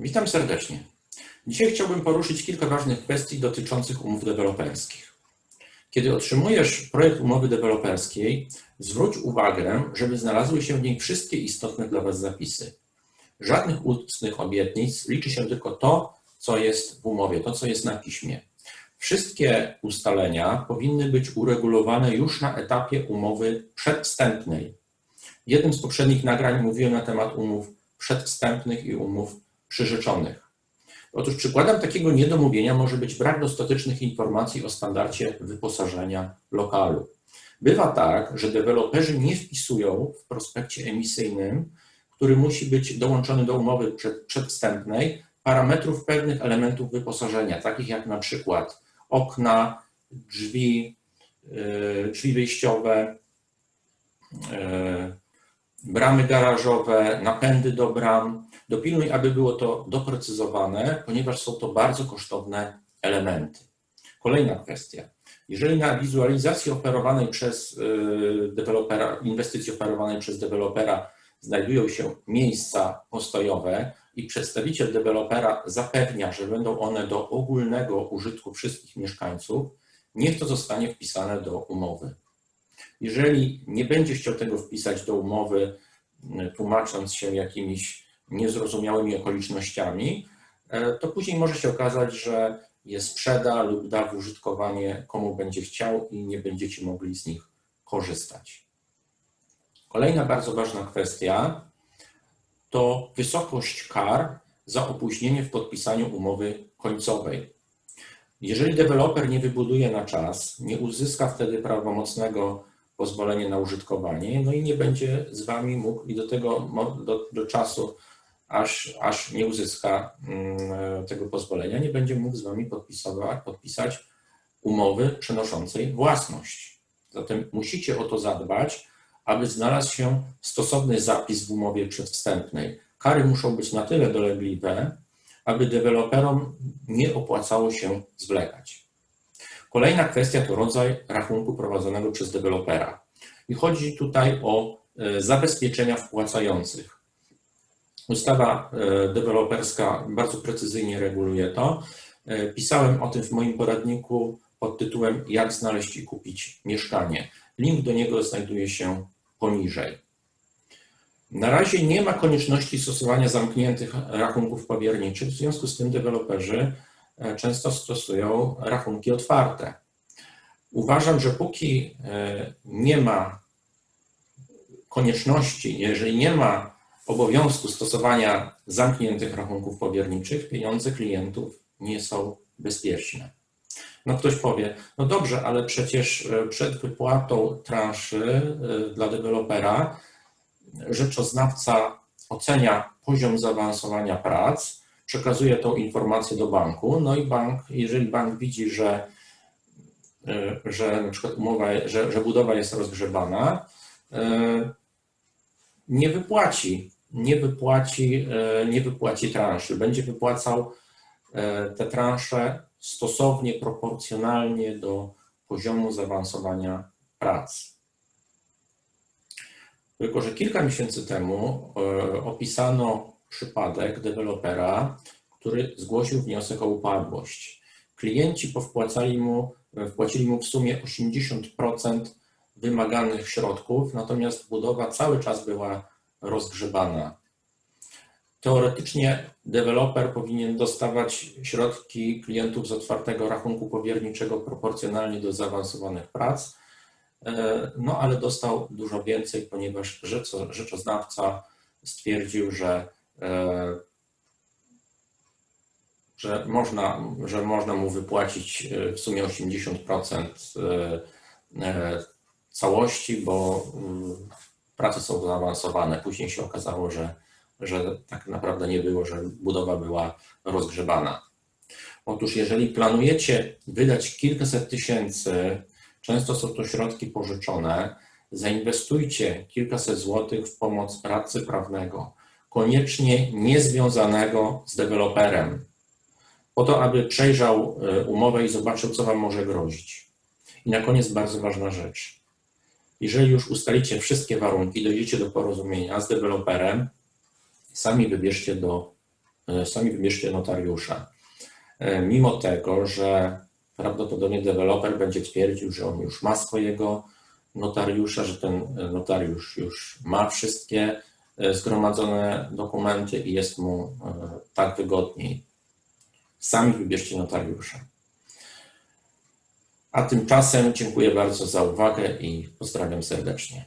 Witam serdecznie. Dzisiaj chciałbym poruszyć kilka ważnych kwestii dotyczących umów deweloperskich. Kiedy otrzymujesz projekt umowy deweloperskiej, zwróć uwagę, żeby znalazły się w niej wszystkie istotne dla Was zapisy. Żadnych ustnych obietnic, liczy się tylko to, co jest w umowie, to, co jest na piśmie. Wszystkie ustalenia powinny być uregulowane już na etapie umowy przedwstępnej. W jednym z poprzednich nagrań mówiłem na temat umów przedwstępnych i umów przyrzeczonych. Otóż przykładem takiego niedomówienia może być brak dostatecznych informacji o standardzie wyposażenia lokalu. Bywa tak, że deweloperzy nie wpisują w prospekcie emisyjnym, który musi być dołączony do umowy przedwstępnej, parametrów pewnych elementów wyposażenia, takich jak na przykład okna, drzwi, yy, drzwi wyjściowe, yy, bramy garażowe, napędy do bram. Dopilnuj, aby było to doprecyzowane, ponieważ są to bardzo kosztowne elementy. Kolejna kwestia. Jeżeli na wizualizacji operowanej przez y, dewelopera, inwestycji operowanej przez dewelopera znajdują się miejsca postojowe i przedstawiciel dewelopera zapewnia, że będą one do ogólnego użytku wszystkich mieszkańców, niech to zostanie wpisane do umowy. Jeżeli nie będzie chciał tego wpisać do umowy, tłumacząc się jakimiś niezrozumiałymi okolicznościami, e, to później może się okazać, że je sprzeda lub da w użytkowanie komu będzie chciał i nie będziecie mogli z nich korzystać. Kolejna bardzo ważna kwestia to wysokość kar za opóźnienie w podpisaniu umowy końcowej. Jeżeli deweloper nie wybuduje na czas, nie uzyska wtedy prawomocnego pozwolenia na użytkowanie, no i nie będzie z Wami mógł i do tego do, do czasu, aż, aż nie uzyska mm, tego pozwolenia, nie będzie mógł z Wami podpisać umowy przenoszącej własność. Zatem musicie o to zadbać, aby znalazł się stosowny zapis w umowie przedwstępnej. Kary muszą być na tyle dolegliwe, aby deweloperom nie opłacało się zwlekać. Kolejna kwestia to rodzaj rachunku prowadzonego przez dewelopera. I chodzi tutaj o e, zabezpieczenia wpłacających. Ustawa e, deweloperska bardzo precyzyjnie reguluje to. E, pisałem o tym w moim poradniku pod tytułem Jak znaleźć i kupić mieszkanie. Link do niego znajduje się poniżej. Na razie nie ma konieczności stosowania zamkniętych rachunków powierniczych, w związku z tym deweloperzy często stosują rachunki otwarte. Uważam, że póki e, nie ma konieczności, jeżeli nie ma obowiązku stosowania zamkniętych rachunków powierniczych, pieniądze klientów nie są bezpieczne. No ktoś powie, no dobrze, ale przecież e, przed wypłatą transzy dla dewelopera rzeczoznawca ocenia poziom zaawansowania prac, przekazuje tą informację do banku, no i bank, jeżeli bank widzi, że, e, że na przykład umowa, że, że budowa jest rozgrzebana, e, nie wypłaci, nie wypłaci, e, nie wypłaci transzy, będzie wypłacał te transze stosownie, proporcjonalnie do poziomu zaawansowania prac. Tylko, że kilka miesięcy temu opisano przypadek dewelopera, który zgłosił wniosek o upadłość. Klienci powpłacali mu, wpłacili mu w sumie 80% wymaganych środków, natomiast budowa cały czas była rozgrzebana. Teoretycznie deweloper powinien dostawać środki klientów z otwartego rachunku powierniczego proporcjonalnie do zaawansowanych prac, E, no ale dostał dużo więcej, ponieważ rzeczoznawca stwierdził, że, że, można, że można mu wypłacić e, w sumie 80% całości, bo mm, prace są zaawansowane. Później się okazało, że, że tak naprawdę nie było, że budowa była rozgrzebana. Otóż jeżeli planujecie wydać kilkaset tysięcy Często są to środki pożyczone. Zainwestujcie kilkaset złotych w pomoc radcy prawnego, koniecznie niezwiązanego z deweloperem, po to, aby przejrzał e, umowę i zobaczył, co Wam może grozić. I na koniec bardzo ważna rzecz. Jeżeli już ustalicie wszystkie warunki, dojdziecie do porozumienia z deweloperem, sami wybierzcie do e, sami wybierzcie notariusza. E, Mimo tego, że prawdopodobnie deweloper będzie twierdził, że on już ma swojego notariusza, że ten notariusz już ma wszystkie zgromadzone dokumenty i jest mu e, tak wygodniej. Sami wybierzcie notariusza. A tymczasem dziękuję bardzo za uwagę i pozdrawiam serdecznie.